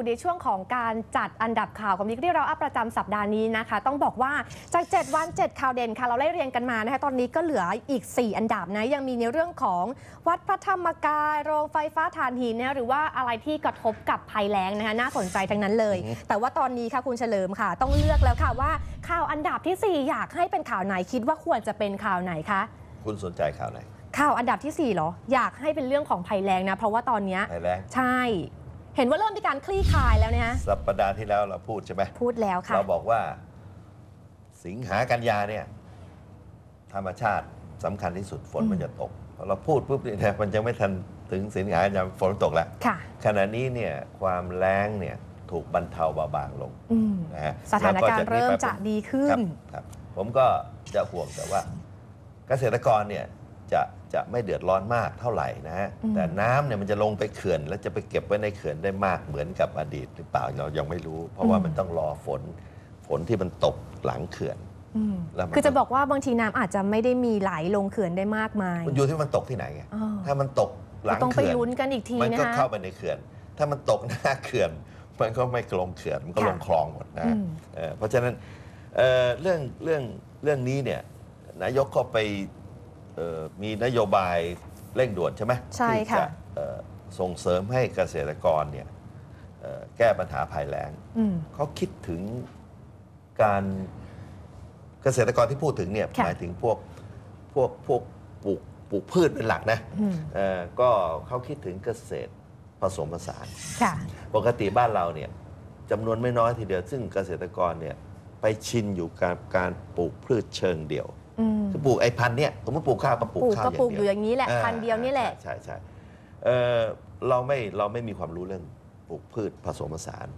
อยู่ในช่วงของการจัดอันดับข่าวของมิกที่เราอัปประจำสัปดาห์นี้นะคะ ต้องบอกว่าจาก 7 วัน 7 ข่าวเด่นค่ะ เราไล่เรียงกันมานะคะ ตอนนี้ก็เหลืออีก 4 อันดับนะ ยังมีในเรื่องของวัดพระธรรมกาย โรงไฟฟ้าถ่านหินนะหรือว่าอะไรที่กระทบกับภัยแล้งนะคะน่าสนใจทั้งนั้นเลย แต่ว่าตอนนี้ค่ะคุณเฉลิมค่ะ ต้องเลือกแล้วค่ะว่าข่าวอันดับทีสี่4 อยากให้เป็นข่าวไหนคิดว่าควรจะเป็นข่าวไหนคะคุณสนใจข่าวไหนข่าวอันดับทีสี่4เหรอ อยากให้เป็นเรื่องของภัยแล้งนะ เพราะว่าตอนเนี้ยภัยแรงใช่ เห็นว่าเริ่มมีการคลี่คลายแล้วเนี่ยสัปดาห์ที่แล้วเราพูดใช่ไหมพูดแล้วค่ะ เราบอกว่า สิงหากันยาเนี่ย ธรรมชาติสำคัญที่สุดฝนอืมมันจะตกพอเราพูดปุ๊บเนี่ยมันยังไม่ทันถึงสิงหากันยาฝนตกแล้วค่ะขณะนี้เนี่ยความแรงเนี่ยถูกบรรเทาเบาบางลงอืมนะฮะสถานการณ์แล้วเริ่มไปจะดีขึ้ครันบครับผมก็จะห่วงแต่ว่า เกษตรกรเนี่ยจะ จะไม่เดือดร้อนมากเท่าไหร่นะฮะอืมแต่น้ำเนี่ยมันจะลงไปเขื่อน แล้วจะไปเก็บไว้ในเขื่อนได้มากเหมือนกับอดีตหรือเปล่าเรายังไม่รู้ เพราะว่ามันต้องรอฝนฝนที่มันตกหลังเขื่อนอืมแล้วมันคือจะบอกว่าบางทีน้ำอาจจะไม่ได้มีไหลลงเขื่อนได้มากมาย มันอยู่ที่มันตกที่ไหนไงอ้าวถ้ามันตกหลังต้องไปเขื่อนลุ้นกันอีกทีมันนะก็คะเข้าไปในเขื่อน ถ้ามันตกหน้าเขื่อนมันก็ไม่ลงเขื่อนมันก็ค่ะลงคลองหมดนะอืฮะมเอ่อเพราะฉะนั้นเอ่อเรื่องเรื่องเรื่องนี้เนี่ยนายกก็ไปเอ่อ มีนโยบายเร่งด่วนใช่ไหมใช่ที่ค่ะ จะเอ่อส่งเสริมให้เกษตรกรเนี่ยเอ่อแก้ปัญหาภัยแล้ง อืม เขาคิดถึงการเกษตรกรที่พูดถึงเนี่ยค่ะหมายถึงพวกพวกพวกปลูกปลูกพืชเป็นหลักนะอืม เอ่อก็เขาคิดถึงเกษตรผสมผสาน ค่ะ ปกติบ้านเราเนี่ยจำนวนไม่น้อยทีเดียว ซึ่งเกษตรกรเนี่ยไปชินอยู่กับการปลูกพืชเชิงเดี่ยว อืมคือปลูกไอ้พันธุ์เนี่ยสมมติปลูกข้าวก็ปลูกปลูกข้าวก็อย่างปลูกอเดียู่ยวอย่างนี้แหละอ่าพันเดียวนี่แหละใช่ใช่เอ่อเราไม่เราไม่มีความรู้เรื่องปลูกพืชผสมผสาน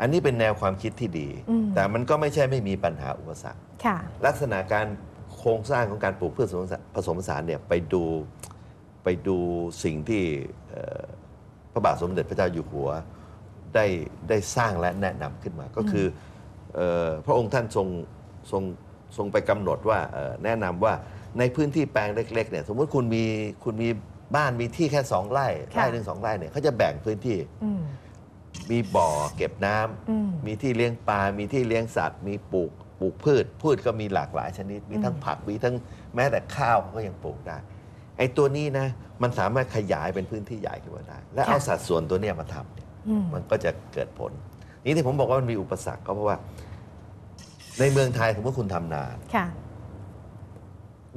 อันนี้เป็นแนวความคิดที่ดีอืมแต่มันก็ไม่ใช่ไม่มีปัญหาอุปสรรคค่ะลักษณะการโครงสร้างของการปลูกพืชผสมผสานผสมผสานเนี่ยไปดูไปดูสิ่งที่เอ่อพระบาทสมเด็จพระเจ้าอยู่หัวได้ได้สร้างและแนะนำขึ้นมา ก็คือเอ่อพระองค์ท่านทรงทรง ทรงไปกำหนดว่าเอ่อแนะนำว่าในพื้นที่แปลงเล็กๆเนี่ยสมมติคุณมีคุณมีบ้านมีที่แค่สองไร่ค่ะไร่หนึ่งสองไร่เนี่ยเขาจะแบ่งพื้นที่อืมมีบ่อเก็บน้ำอืมมีที่เลี้ยงปลา มีที่เลี้ยงสัตว์ มีปลูกปลูกพืช พืชก็มีหลากหลายชนิด มีทั้งอืมผัก มีทั้งแม้แต่ข้าวเขาก็ยังปลูกได้ ไอ้ตัวนี้นะ มันสามารถขยายเป็นพื้นที่ใหญ่ขึ้นมาได้ และเอาสัดส่วนตัวเนี้ยมาทำเนี่ยอืมมันก็จะเกิดผล นี่ที่ผมบอกว่ามันมีอุปสรรคก็เพราะว่า ในเมืองไทยสมมติคุณทำนา ค่ะ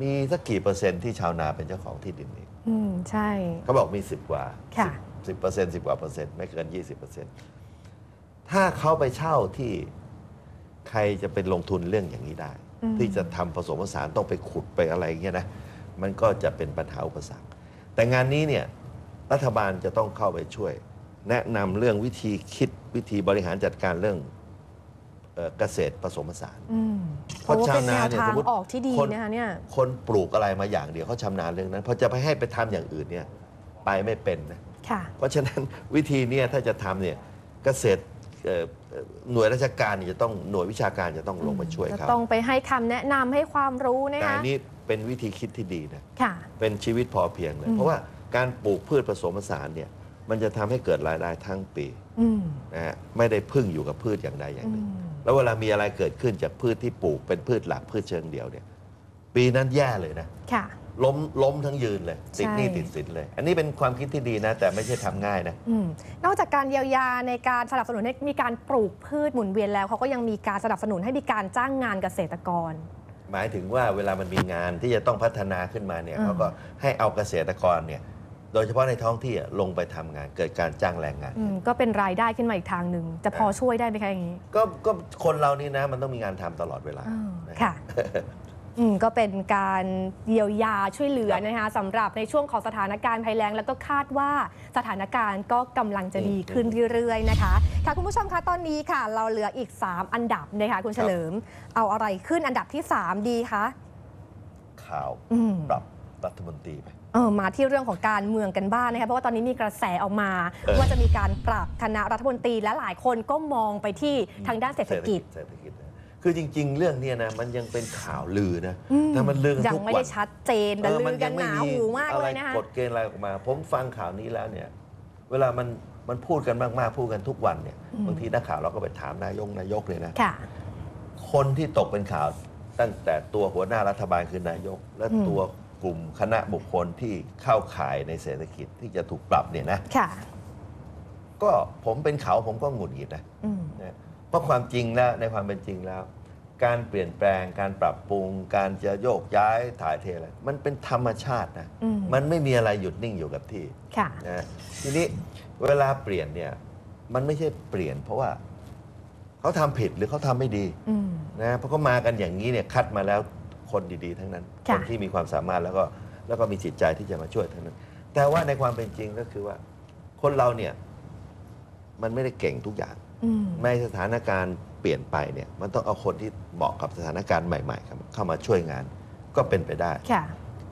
มีสักกี่เปอร์เซ็นต์ที่ชาวนาเป็นเจ้าของที่ดินเองอืม ใช่ เขาบอกมีสิบกว่าค่ะ สิบเปอร์เซ็นต์สิบกว่าเปอร์เซ็นต์ไม่เกินยี่สิบเปอร์เซ็นต์ถ้าเขาไปเช่าที่ใครจะเป็นลงทุนเรื่องอย่างนี้ได้ อืมที่จะทำผสมผสานต้องไปขุดไปอะไรอย่างเงี้ยนะ มันก็จะเป็นปัญหาอุปสรรค แต่งานนี้เนี่ยรัฐบาลจะต้องเข้าไปช่วย แนะนำเรื่องวิธีคิดวิธีบริหารจัดการเรื่อง เอ่อเกษตรผสมผสาน อืมเพโอ้ราะชาวเป็นแนนาวเนี่ยทาสงมมุติออกที่ดีคนนะคะเนี่ย คนปลูกอะไรมาอย่างเดียวเขาชำนาญเรื่องนั้นพอจะไปให้ไปทำอย่างอื่นเนี่ยไปไม่เป็นนะ ค่ะ เพราะฉะนั้น วิธีเนี้ถ้าจะทำเนี่ยเกษตรเอ่อเอ่อหน่วยราชการเนี่ยจะต้องหน่วยวิชาการจะต้องลงมาช่วยจะเขาต้องไปให้คำแนะนำให้ความรู้นะแต่คะ อันนี้เป็นวิธีคิดที่ดีนะ ค่ะ เป็นชีวิตพอเพียงเลย อืม เพราะว่าการปลูกพืชผสมผสานเนี่ยมันจะทำให้เกิดรายได้ทั้งปีอืมนะฮะไม่ได้พึ่งอยู่กับพืชอย่างใดอย่างอืหนึ่งม แล้วเวลามีอะไรเกิดขึ้นจากพืชที่ปลูกเป็นพืชหลักพืชเชิงเดียวเนี่ยปีนั้นแย่เลยนะค่ะล้มล้มทั้งยืนเลยติดหนี้ใช่ติดสินเลย อันนี้เป็นความคิดที่ดีนะ แต่ไม่ใช่ทำง่ายนะอืมนอกจากการเยียวยาในการสนับสนุนให้มีการปลูกพืชหมุนเวียนแล้วเขาก็ยังมีการสนับสนุนให้มีการจ้างงานเกษตรกร หมายถึงว่าเวลามันมีงานที่จะต้องพัฒนาขึ้นมาเนี่ยอืมเขาก็ให้เอาเกษตรกรเนี่ย โดยเฉพาะในท้องที่อะลงไปทำงานเกิดการจ้างแรงงานอืมก็เป็นรายได้ขึ้นมาอีกทางหนึ่งจะพอช่วยได้ไหมคะอย่างนี้ ก็ก็คนเรานี่นะมันต้องมีงานทำตลอดเวลาอ่านะค่ะอืมก็เป็นการเยียวยาช่วยเหลือนะคะสำหรับในช่วงของสถานการณ์ภัยแล้งแล้วก็คาดว่าสถานการณ์ก็กำลังจะดีขึ้นเรื่อยๆนะคะค่ะคุณผู้ชมคะตอนนี้ค่ะ เราเหลืออีก 3 อันดับนะคะคุณเฉลิม เอาอะไรขึ้นอันดับที่ 3 ดีคะข่าวอืมปรับรัฐมนตรีไป เออมาที่เรื่องของการเมืองกันบ้างนะคะเพราะว่าตอนนี้มีกระแสออกมา เออ ว่าจะมีการปรับคณะรัฐมนตรีและหลายคนก็มองไปที่ทางด้านเศรษฐกิจ เศรษฐกิจนะคือจริง ๆ เรื่องเนี้ยนะมันยังเป็นข่าวลือนะอืมถ้ามันลือกันยังทุกไม่วัได้นชัดเจนแต่เออลือกันหนาหูมากอะเลไรยนะคะกฎเกณฑ์อะไรออกมา ผมฟังข่าวนี้แล้วเนี่ย เวลามันมันพูดกันมากๆ พูดกันทุกวันเนี่ยอืม บางทีนักข่าวเราก็ไปถามนายกนายกเลยนะ ค่ะ คนที่ตกเป็นข่าวตั้งแต่ตัวหัวหน้ารัฐบาลคือนายก และอืม ตัว กลุ่มคณะบุคคลที่เข้าข่ายในเศรษฐกิจที่จะถูกปรับเนี่ยนะค่ะ ก็ผมเป็นเขาผมก็หงุดหงิดนะอืม นะเพราะความจริงแล้วในความเป็นจริงแล้ว การเปลี่ยนแปลงการปรับปรุง การจะโยกย้ายถ่ายเทอะไรมันเป็นธรรมชาตินะอืม มันไม่มีอะไรหยุดนิ่งอยู่กับที่ ค่ะ นะทีนี้เวลาเปลี่ยนเนี่ยมันไม่ใช่เปลี่ยน เพราะว่าเขาทำผิดหรือเขาทำไม่ดีอืม นะเพราะเขามากันอย่างนี้เนี่ยคัดมาแล้ว คนดีๆ ทั้งนั้นค่ะคนที่มีความสามารถแล้วก็แล้วก็มีจิตใจที่จะมาช่วยทั้งนั้น แต่ว่าในความเป็นจริงก็คือว่า คนเราเนี่ยมันไม่ได้เก่งทุกอย่างอืมในสถานการณ์เปลี่ยนไปเนี่ยมันต้องเอาคนที่เหมาะกับสถานการณ์ใหม่ๆครับเข้ามาช่วยงานก็เป็นไปได้ค่ะ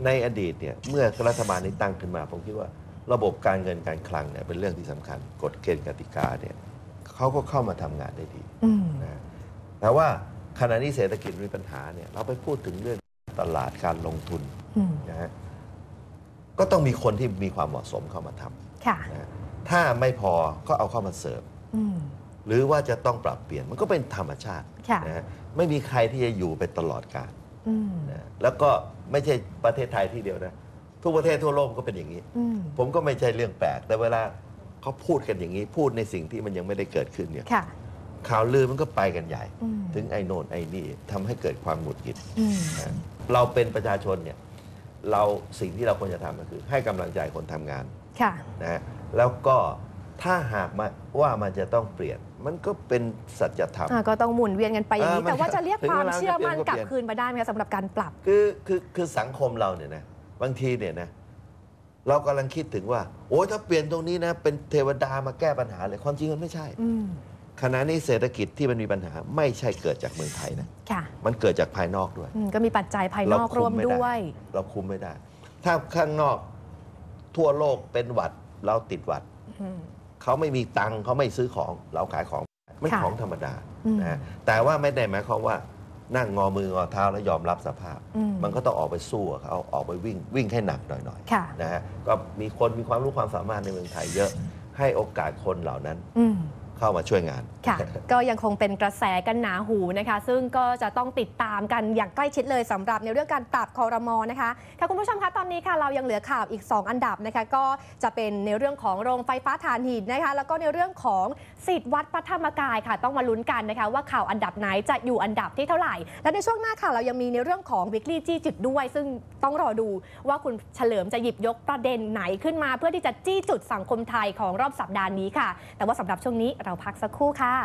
ในอดีตเนี่ยเมื่อรัฐบาลนี้ตั้งขึ้นมา ผมคิดว่าระบบการเงินการคลังเนี่ยเป็นเรื่องที่สำคัญ กฎเกณฑ์กติกาเนี่ยเขาก็เข้ามาทำงานได้ดีอืมนะแต่ว่า ขณะนี้เศรษฐกิจมีปัญหาเนี่ยเราไปพูดถึงเรื่องตลาดการลงทุนอืมนะฮะก็ต้องมีคนที่มีความเหมาะสมเข้ามาทค่ะำนะถ้าไม่พอก็เอาเข้ามาเสริมอืมหรือว่าจะต้องปรับเปลี่ยนมันก็เป็นธรรมชาติค่ะนะฮะไม่มีใครที่จะอยู่ไปตลอดกาลอืมนะแล้วก็ไม่ใช่ประเทศไทยที่เดียวนะ ทุกประเทศทั่วโลกก็เป็นอย่างนี้อืมผมก็ไม่ใช่เรื่องแปลก แต่เวลาเขาพูดกันอย่างนี้ พูดในสิ่งที่มันยังไม่ได้เกิดขึ้นเนี่ยค่ะ ข่าวลือมันก็ไปกันใหญ่อืมถึงไอ้โน่นไอ้นี่ทำให้เกิดความหงุดหงิดอืมนะเราเป็นประชาชนเนี่ยเราสิ่งที่เราควรจะทำก็คือ ให้กำลังใจคนทำงานค่ะนะฮะแล้วก็ถ้าหากมาว่ามันจะต้องเปลี่ยน มันก็เป็นสัจธรรม อ่าก็ต้องหมุนเวียนกันไปอย่างนี้ เออมันแต่ว่าจะเรียกถึงความเวลาเชื่อมั่นจะเปลี่ยนก็กลับเปลี่ยน คืนมาได้ไหมคะสำหรับการปรับ คือคือคือสังคมเราเนี่ยนะบางทีเนี่ยนะเรากำลังคิดถึงว่า โอ้ยถ้าเปลี่ยนตรงนี้นะ เป็นเทวดามาแก้ปัญหาเลยความจริงมันไม่ใช่ อืม ขณะนี้เศรษฐกิจที่มันมีปัญหาไม่ใช่เกิดจากเมืองไทยนะ ค่ะมันเกิดจากภายนอกด้วย อืมก็มีปัจจัยภายนอกเราคุร่วมมไม่ได้ด้วย เราคุมไม่ได้ ถ้าข้างนอกทั่วโลกเป็นหวัดเราติดหวัด อืม เขาไม่มีตังค์เขาไม่ซื้อของเราขายของมันค่ะของธรรมดาอืม นะฮะแต่ว่าไม่ได้หมายความว่านั่งงอมืองอเท้าแล้วยอมรับสภาพ อืมมันก็ต้องออกไปสู้กับเขาออกไปวิ่งวิ่งให้หนักหน่อยค่ะ ๆนะฮะก็มีคนมีความรู้ความสามารถในเมืองไทยเยอะให้โอกาสคนเหล่านั้น อืม เข้ามาช่วยงานค่ะ ก็ยังคงเป็นกระแสกันหนาหูนะคะ ซึ่งก็จะต้องติดตามกันอย่างใกล้ชิดเลยสำหรับในเรื่องการปรับคอรมอนะคะค่ะคุณผู้ชมคะตอนนี้ค่ะเรายังเหลือข่าวอีก 2 อันดับนะคะ ก็จะเป็นในเรื่องของโรงไฟฟ้าถ่านหินนะคะ แล้วก็ในเรื่องของสิทธิ์วัดพระธรรมกายค่ะ ต้องมาลุ้นกันนะคะ ว่าข่าวอันดับไหนจะอยู่อันดับที่เท่าไหร่ และในช่วงหน้าค่ะเรายังมีในเรื่องของวิกฤตจี้จุดด้วย ซึ่งต้องรอดูว่าคุณเฉลิมจะหยิบยกประเด็นไหนขึ้นมา เพื่อที่จะจี้จุดสังคมไทยของรอบสัปดาห์นี้ค่ะ แต่ว่าสำหรับช่วงนี้เราพักสักครู่ค่ะ